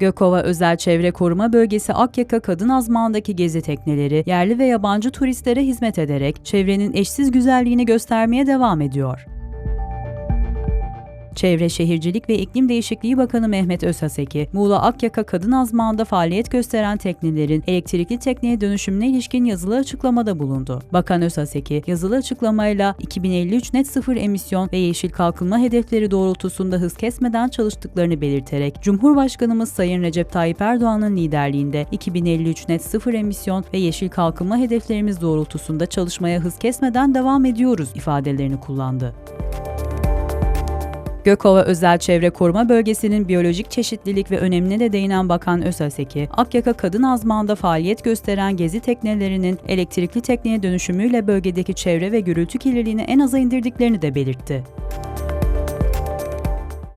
Gökova Özel Çevre Koruma Bölgesi Akyaka Kadın Azmağı'ndaki gezi tekneleri yerli ve yabancı turistlere hizmet ederek çevrenin eşsiz güzelliğini göstermeye devam ediyor. Çevre Şehircilik ve İklim Değişikliği Bakanı Mehmet Özhaseki, Muğla Akyaka Kadın Azmağı'nda faaliyet gösteren teknelerin elektrikli tekneye dönüşümüne ilişkin yazılı açıklamada bulundu. Bakan Özhaseki, yazılı açıklamayla 2053 net sıfır emisyon ve yeşil kalkınma hedefleri doğrultusunda hız kesmeden çalıştıklarını belirterek, Cumhurbaşkanımız Sayın Recep Tayyip Erdoğan'ın liderliğinde 2053 net sıfır emisyon ve yeşil kalkınma hedeflerimiz doğrultusunda çalışmaya hız kesmeden devam ediyoruz ifadelerini kullandı. Gökova Özel Çevre Koruma Bölgesi'nin biyolojik çeşitlilik ve önemine de değinen Bakan Özaseki, Akyaka Kadın Azmağı'nda faaliyet gösteren gezi teknelerinin elektrikli tekneye dönüşümüyle bölgedeki çevre ve gürültü kirliliğini en aza indirdiklerini de belirtti.